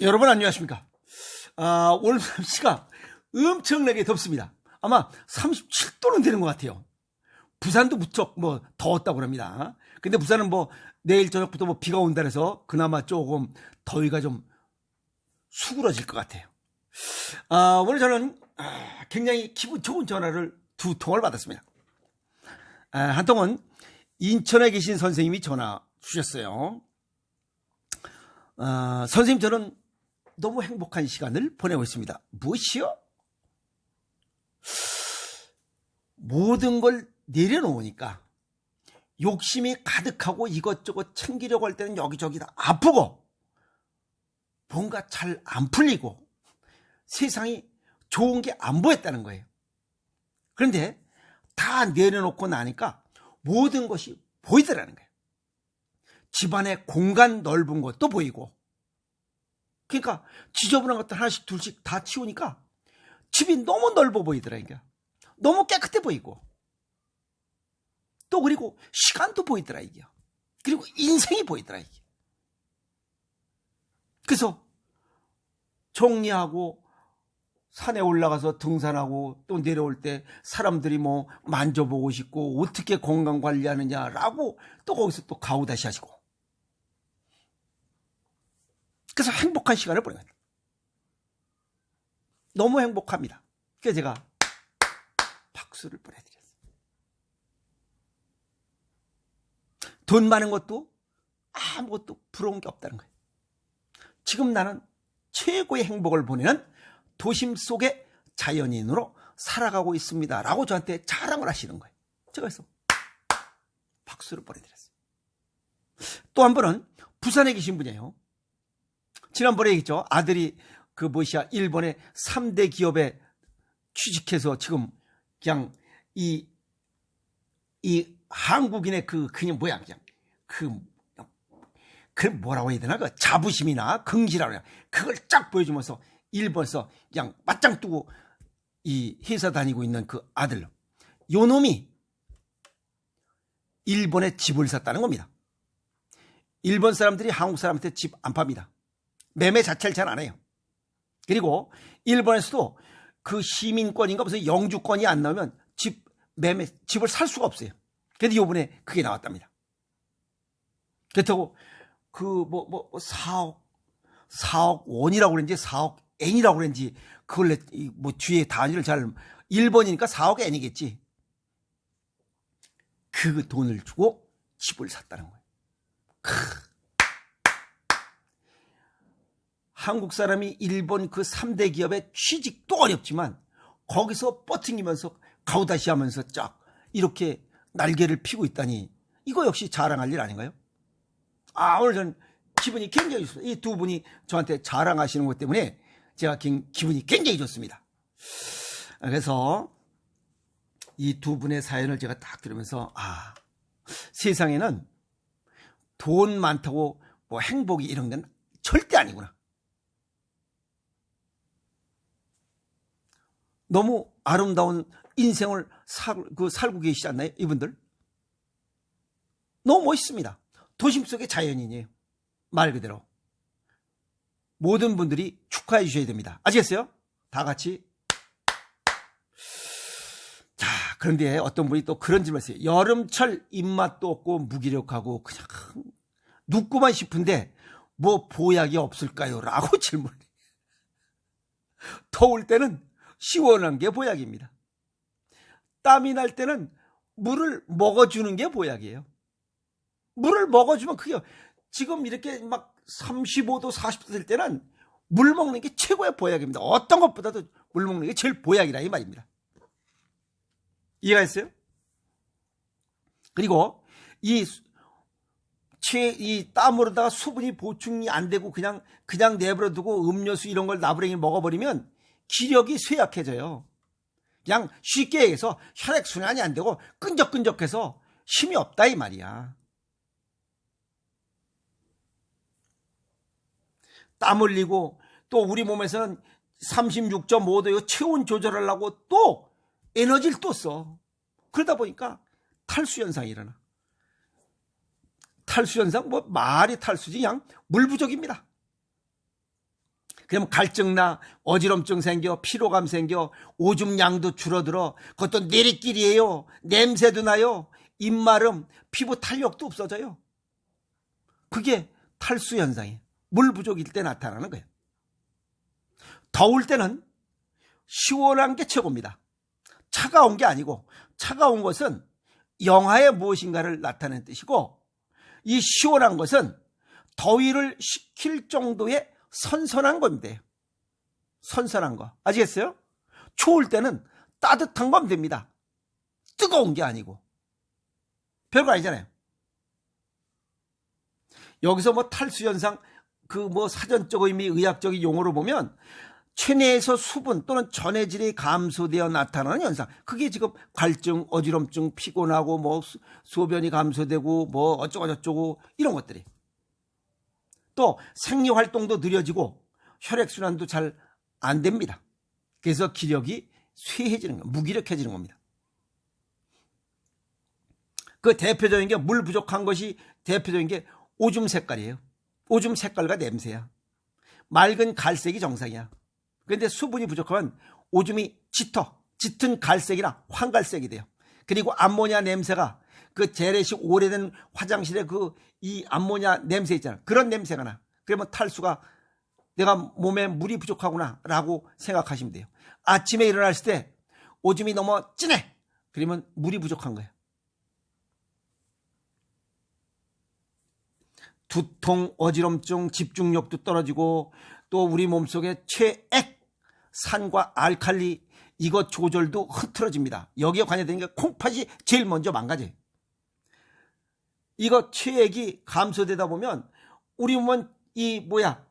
여러분 안녕하십니까? 아, 오늘 날씨가 엄청나게 덥습니다. 아마 37도는 되는 것 같아요. 부산도 무척 뭐 더웠다고 합니다. 근데 부산은 뭐 내일 저녁부터 뭐 비가 온다 해서 그나마 조금 더위가 좀 수그러질 것 같아요. 아, 오늘 저는 아, 굉장히 기분 좋은 전화를 두 통을 받았습니다. 아, 한 통은 인천에 계신 선생님이 전화 주셨어요. 아, 선생님 저는 너무 행복한 시간을 보내고 있습니다. 무엇이요? 모든 걸 내려놓으니까 욕심이 가득하고 이것저것 챙기려고 할 때는 여기저기 다 아프고 뭔가 잘 안 풀리고 세상이 좋은 게 안 보였다는 거예요. 그런데 다 내려놓고 나니까 모든 것이 보이더라는 거예요. 집안의 공간 넓은 것도 보이고 그러니까 지저분한 것들 하나씩 둘씩 다 치우니까 집이 너무 넓어 보이더라니까. 너무 깨끗해 보이고. 또 그리고 시간도 보이더라 이게. 그리고 인생이 보이더라 이게. 그래서 정리하고 산에 올라가서 등산하고 또 내려올 때 사람들이 뭐 만져보고 싶고 어떻게 건강 관리하느냐라고 또 거기서 또 가오다시 하시고 그래서 행복한 시간을 보내요. 너무 행복합니다. 그래서 제가 박수를 보내드렸어요. 돈 많은 것도 아무것도 부러운 게 없다는 거예요. 지금 나는 최고의 행복을 보내는 도심 속의 자연인으로 살아가고 있습니다. 라고 저한테 자랑을 하시는 거예요. 제가 그래서 박수를 보내드렸어요. 또한 번은 부산에 계신 분이에요. 지난번에 얘기했죠. 아들이 그 뭐시야 일본의 3대 기업에 취직해서 지금 그냥 이, 이 한국인의 그, 그냥 뭐야, 그냥 그, 그 뭐라고 해야 되나? 그 자부심이나 긍지라고 해야 그걸 쫙 보여주면서 일본에서 그냥 맞짱 뜨고 이 회사 다니고 있는 그 아들. 요 놈이 일본에 집을 샀다는 겁니다. 일본 사람들이 한국 사람한테 집 안 팝니다. 매매 자체를 잘 안 해요. 그리고 일본에서도 그 시민권인가 무슨 영주권이 안 나오면 집 매매 집을 살 수가 없어요. 그런데 요번에 그게 나왔답니다. 그렇다고 그뭐뭐 4억 4억 원이라고 그랬는지 4억 N이라고 그랬는지 그걸 뭐 뒤에 단위를 잘 1번이니까 4억 N이겠지. 그 돈을 주고 집을 샀다는 거예요. 크. 한국 사람이 일본 그 3대 기업에 취직도 어렵지만 거기서 뻗팅기면서 가오다시 하면서 쫙 이렇게 날개를 피고 있다니 이거 역시 자랑할 일 아닌가요? 아 오늘 전 기분이 굉장히 좋습니다. 이 두 분이 저한테 자랑하시는 것 때문에 제가 기분이 굉장히 좋습니다. 그래서 이 두 분의 사연을 제가 딱 들으면서 아 세상에는 돈 많다고 뭐 행복이 이런 건 절대 아니구나. 너무 아름다운 인생을 살, 그 살고 계시지 않나요? 이분들? 너무 멋있습니다. 도심 속의 자연인이에요. 말 그대로. 모든 분들이 축하해 주셔야 됩니다. 아시겠어요? 다 같이. 자, 그런데 어떤 분이 또 그런 질문을 했어요. 여름철 입맛도 없고 무기력하고 그냥 눕고만 싶은데 뭐 보약이 없을까요? 라고 질문을. 더울 때는 시원한 게 보약입니다. 땀이 날 때는 물을 먹어주는 게 보약이에요. 물을 먹어주면 그게 지금 이렇게 막 35도, 40도 될 때는 물 먹는 게 최고의 보약입니다. 어떤 것보다도 물 먹는 게 제일 보약이라 이 말입니다. 이해가 했어요? 그리고 이, 최, 이 땀으로다가 수분이 보충이 안 되고 그냥, 그냥 내버려 두고 음료수 이런 걸 나부랭이 먹어버리면 기력이 쇠약해져요. 그냥 쉽게 얘기해서 혈액순환이 안 되고 끈적끈적해서 힘이 없다 이 말이야. 땀 흘리고 또 우리 몸에서는 36.5도 체온 조절하려고 또 에너지를 또 써. 그러다 보니까 탈수 현상이 일어나. 탈수 현상 뭐 말이 탈수지 그냥 물 부족입니다. 그럼 갈증나 어지럼증 생겨 피로감 생겨 오줌 양도 줄어들어. 그것도 내리끼리예요. 냄새도 나요. 입마름 피부 탄력도 없어져요. 그게 탈수 현상이에요. 물 부족일 때 나타나는 거예요. 더울 때는 시원한 게 최고입니다. 차가운 게 아니고 차가운 것은 영하의 무엇인가를 나타내는 뜻이고 이 시원한 것은 더위를 식힐 정도의 선선한 겁니다. 선선한 거. 아시겠어요? 추울 때는 따뜻한 거면 됩니다. 뜨거운 게 아니고. 별거 아니잖아요. 여기서 뭐 탈수현상, 그 뭐 사전적 의미, 의학적인 용어로 보면 체내에서 수분 또는 전해질이 감소되어 나타나는 현상. 그게 지금 갈증, 어지럼증, 피곤하고 뭐 소변이 감소되고 뭐 어쩌고저쩌고 이런 것들이. 또 생리 활동도 느려지고 혈액 순환도 잘 안 됩니다. 그래서 기력이 쇠해지는 거, 무기력해지는 겁니다. 그 대표적인 게 물 부족한 것이 대표적인 게 오줌 색깔이에요. 오줌 색깔과 냄새야. 맑은 갈색이 정상이야. 그런데 수분이 부족하면 오줌이 짙어. 짙은 갈색이나 황갈색이 돼요. 그리고 암모니아 냄새가 그 재래식 오래된 화장실에 그 이 암모니아 냄새 있잖아. 그런 냄새가 나. 그러면 탈수가 내가 몸에 물이 부족하구나 라고 생각하시면 돼요. 아침에 일어났을 때 오줌이 너무 진해. 그러면 물이 부족한 거예요. 두통, 어지럼증, 집중력도 떨어지고 또 우리 몸속에 최액 산과 알칼리 이것 조절도 흐트러집니다. 여기에 관여되는 게 콩팥이 제일 먼저 망가져요. 이거 체액이 감소되다 보면 우리 몸은 이 뭐야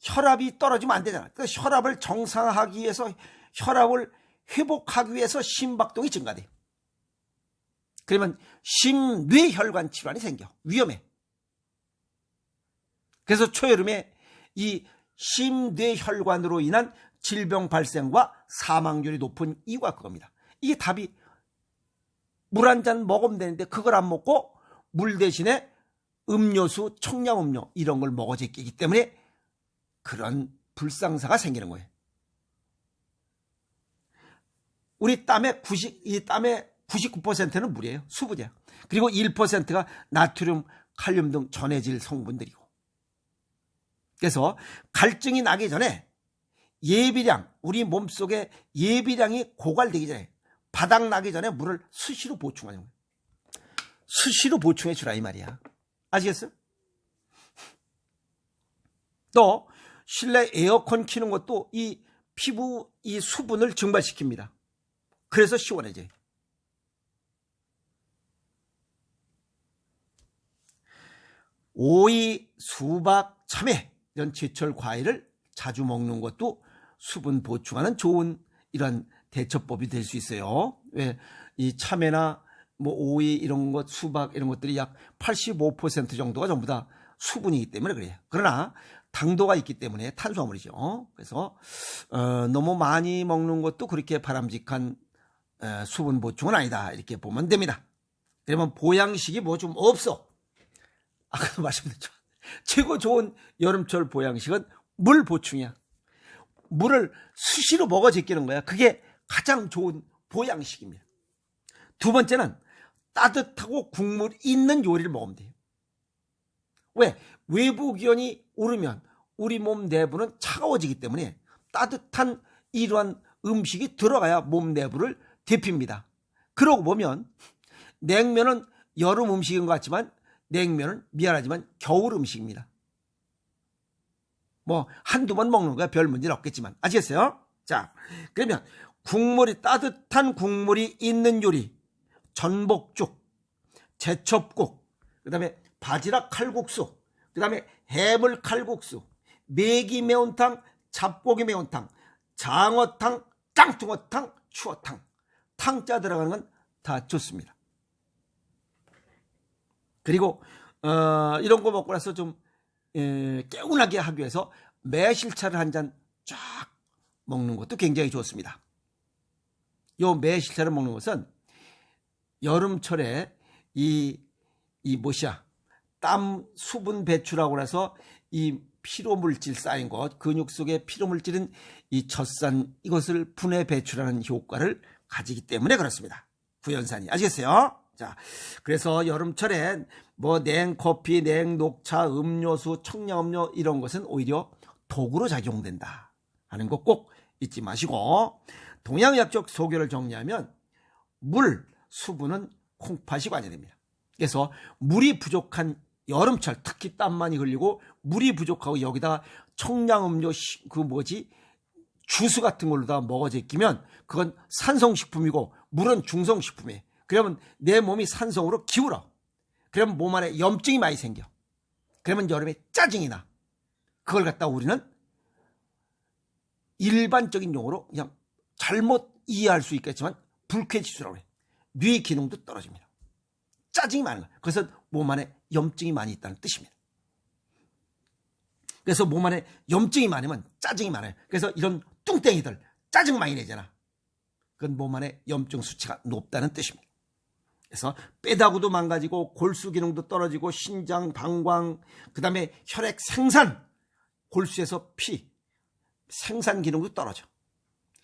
혈압이 떨어지면 안 되잖아. 그 혈압을 정상화하기 위해서 혈압을 회복하기 위해서 심박동이 증가돼. 그러면 심뇌혈관 질환이 생겨 위험해. 그래서 초여름에 이 심뇌혈관으로 인한 질병 발생과 사망률이 높은 이유가 그겁니다. 이게 답이 물 한 잔 먹으면 되는데 그걸 안 먹고 물 대신에 음료수, 청량음료 이런 걸 먹어 제끼기 때문에 그런 불상사가 생기는 거예요. 우리 땀의 90, 이 땀의 99%는 물이에요. 수분이야. 그리고 1%가 나트륨, 칼륨 등 전해질 성분들이고. 그래서 갈증이 나기 전에 예비량, 우리 몸속에 예비량이 고갈되기 전에 바닥 나기 전에 물을 수시로 보충하는 거예요. 수시로 보충해 주라 이 말이야. 아시겠어요? 또 실내 에어컨 키는 것도 이 피부 이 수분을 증발시킵니다. 그래서 시원해져요. 오이, 수박, 참외 이런 제철 과일을 자주 먹는 것도 수분 보충하는 좋은 이런 대처법이 될 수 있어요. 왜 이 참외나 뭐 오이 이런 것, 수박 이런 것들이 약 85% 정도가 전부 다 수분이기 때문에 그래요. 그러나 당도가 있기 때문에 탄수화물이죠. 그래서 어, 너무 많이 먹는 것도 그렇게 바람직한 어, 수분 보충은 아니다 이렇게 보면 됩니다. 그러면 보양식이 뭐 좀 없어. 아까도 말씀드렸죠. 최고 좋은 여름철 보양식은 물 보충이야. 물을 수시로 먹어 제끼는 거야. 그게 가장 좋은 보양식입니다. 두 번째는 따뜻하고 국물 있는 요리를 먹으면 돼요. 왜? 외부 기온이 오르면 우리 몸 내부는 차가워지기 때문에 따뜻한 이러한 음식이 들어가야 몸 내부를 데핍니다. 그러고 보면 냉면은 여름 음식인 것 같지만 냉면은 미안하지만 겨울 음식입니다. 뭐 한두 번 먹는 거야 별 문제는 없겠지만 아시겠어요? 자 그러면 국물이 따뜻한 국물이 있는 요리 전복죽 제첩국 그다음에 바지락 칼국수 그다음에 해물 칼국수 메기 매운탕 잡고기 매운탕 장어탕 짱뚱어탕 추어탕 탕자 들어가는 건 다 좋습니다. 그리고 어, 이런 거 먹고 나서 좀 에, 개운하게 하기 위해서 매실차를 한 잔 쫙 먹는 것도 굉장히 좋습니다. 요 매실차를 먹는 것은 여름철에 이, 이 뭐시야, 땀 수분 배출하고 나서 이 피로 물질 쌓인 것, 근육 속에 피로 물질은 이 젖산 이것을 분해 배출하는 효과를 가지기 때문에 그렇습니다. 구연산이 아시겠어요? 자, 그래서 여름철엔 뭐 냉 커피, 냉 녹차, 음료수, 청량 음료 이런 것은 오히려 독으로 작용된다 하는 거 꼭 잊지 마시고 동양약적 소교를 정리하면 물, 수분은 콩팥이 관여됩니다. 그래서 물이 부족한 여름철 특히 땀 많이 흘리고 물이 부족하고 여기다 청량음료 그 뭐지 주스 같은 걸로 다 먹어져 끼면 그건 산성식품이고 물은 중성식품이에요. 그러면 내 몸이 산성으로 기울어. 그러면 몸 안에 염증이 많이 생겨. 그러면 여름에 짜증이 나. 그걸 갖다 우리는 일반적인 용어로 그냥 잘못 이해할 수 있겠지만 불쾌지수라고 해 요. 뇌 기능도 떨어집니다. 짜증이 거예요. 그래서 몸 안에 염증이 많이 있다는 뜻입니다. 그래서 몸 안에 염증이 많으면 짜증이 많아요. 그래서 이런 뚱땡이들 짜증 많이 내잖아. 그건 몸 안에 염증 수치가 높다는 뜻입니다. 그래서 빼다구도 망가지고 골수 기능도 떨어지고 신장, 방광, 그 다음에 혈액 생산, 골수에서 피, 생산 기능도 떨어져.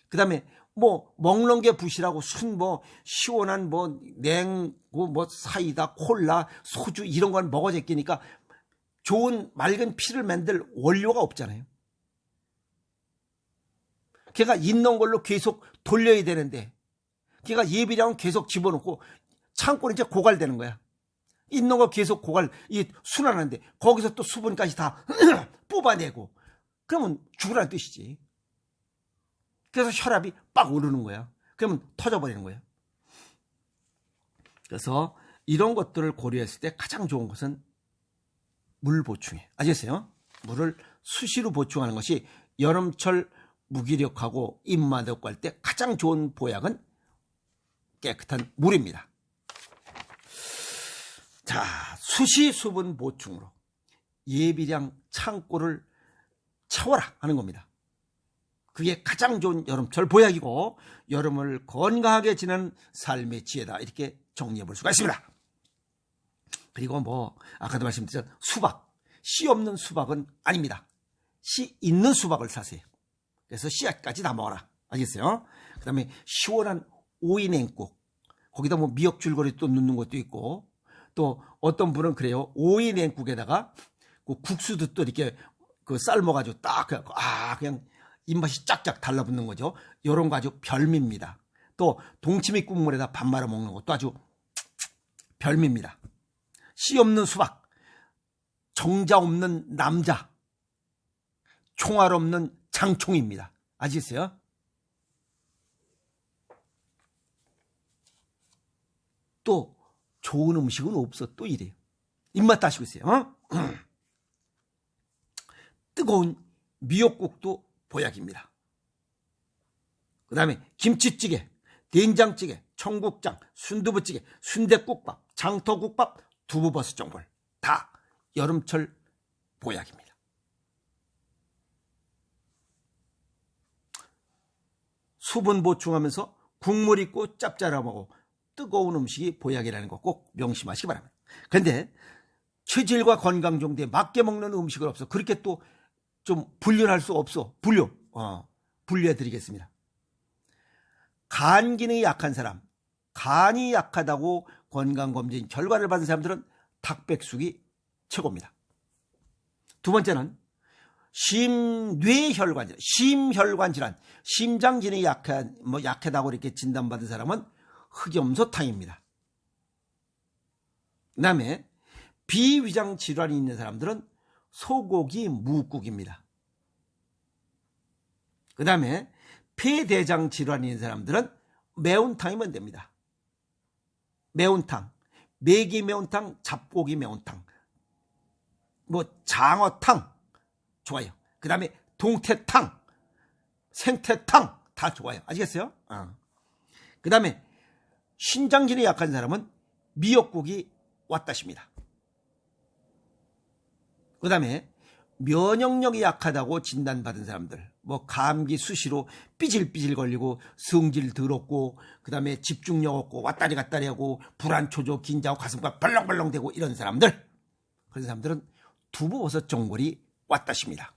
그 다음에 뭐 먹는 게 부실하고 순 뭐 시원한 뭐 냉고 뭐 사이다 콜라 소주 이런 건 먹어 제끼니까 좋은 맑은 피를 만들 원료가 없잖아요. 걔가 있는 걸로 계속 돌려야 되는데 걔가 예비량은 계속 집어넣고 창고는 이제 고갈되는 거야. 있는 거 계속 고갈 이 순환하는데 거기서 또 수분까지 다 뽑아내고 그러면 죽으라는 뜻이지. 그래서 혈압이 빡 오르는 거야. 그러면 터져버리는 거예요. 그래서 이런 것들을 고려했을 때 가장 좋은 것은 물 보충이에요. 아시겠어요? 물을 수시로 보충하는 것이 여름철 무기력하고 입맛 없고 할 때 가장 좋은 보약은 깨끗한 물입니다. 자, 수시 수분 보충으로 예비량 창고를 채워라 하는 겁니다. 그게 가장 좋은 여름철 보약이고 여름을 건강하게 지내는 삶의 지혜다 이렇게 정리해 볼 수가 있습니다. 그리고 뭐 아까도 말씀드렸던 수박 씨 없는 수박은 아닙니다. 씨 있는 수박을 사세요. 그래서 씨앗까지 다 먹어라. 알겠어요? 그 다음에 시원한 오이 냉국 거기다 뭐 미역 줄거리 또 넣는 것도 있고 또 어떤 분은 그래요. 오이 냉국에다가 그 국수도 또 이렇게 그 삶아가지고 딱 아 그냥 입맛이 쫙쫙 달라붙는 거죠. 요런 거 아주 별미입니다. 또 동치미 국물에다 밥 말아 먹는 것도 아주 별미입니다. 씨 없는 수박, 정자 없는 남자, 총알 없는 장총입니다. 아시겠어요? 또 좋은 음식은 없어 또 이래요. 입맛 다시고 있어요. 어? 뜨거운 미역국도 보약입니다. 그 다음에 김치찌개, 된장찌개, 청국장, 순두부찌개, 순대국밥, 장터국밥, 두부버섯 전골 다 여름철 보약입니다. 수분 보충하면서 국물 있고 짭짤하고 뜨거운 음식이 보약이라는 거 꼭 명심하시기 바랍니다. 그런데 체질과 건강 정도에 맞게 먹는 음식은 없어. 그렇게 또 좀 분류할 수 없어. 분류. 어, 분류해 드리겠습니다. 간 기능이 약한 사람, 간이 약하다고 건강검진 결과를 받은 사람들은 닭백숙이 최고입니다. 두 번째는 심뇌혈관 질환, 심혈관 질환, 심장 기능이 약한 뭐 약하다고 이렇게 진단받은 사람은 흑염소탕입니다. 그 다음에 비위장 질환이 있는 사람들은 소고기 무국입니다. 그 다음에 폐대장 질환이 있는 사람들은 매운탕이면 됩니다. 매운탕, 메기 매운탕, 잡고기 매운탕, 뭐 장어탕 좋아요. 그 다음에 동태탕, 생태탕 다 좋아요. 아시겠어요? 어. 그 다음에 신장기능이 약한 사람은 미역국이 왔다십니다. 그 다음에 면역력이 약하다고 진단받은 사람들, 뭐 감기 수시로 삐질삐질 걸리고 성질 더럽고 그 다음에 집중력 없고 왔다리 갔다리 하고 불안 초조 긴장하고 가슴과 벌렁벌렁 대고 이런 사람들 그런 사람들은 두부버섯 전골이 왔다십니다.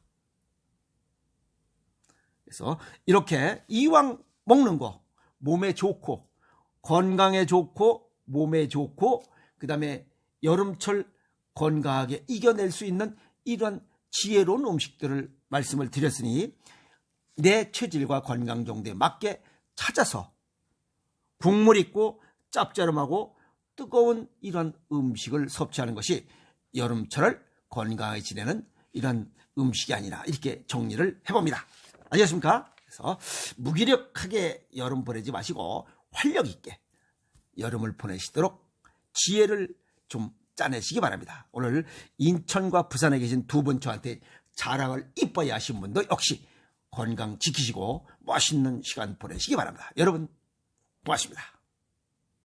그래서 이렇게 이왕 먹는 거 몸에 좋고 건강에 좋고 몸에 좋고 그 다음에 여름철 건강하게 이겨낼 수 있는 이런 지혜로운 음식들을 말씀을 드렸으니 내 체질과 건강 정도에 맞게 찾아서 국물 있고 짭짤하고 뜨거운 이런 음식을 섭취하는 것이 여름철을 건강하게 지내는 이런 음식이 아니라 이렇게 정리를 해봅니다. 아시겠습니까? 그래서 무기력하게 여름 보내지 마시고 활력 있게 여름을 보내시도록 지혜를 좀 짜내시기 바랍니다. 오늘 인천과 부산에 계신 두 분 저한테 자랑을 이뻐야 하신 분도 역시 건강 지키시고 멋있는 시간 보내시기 바랍니다. 여러분 고맙습니다.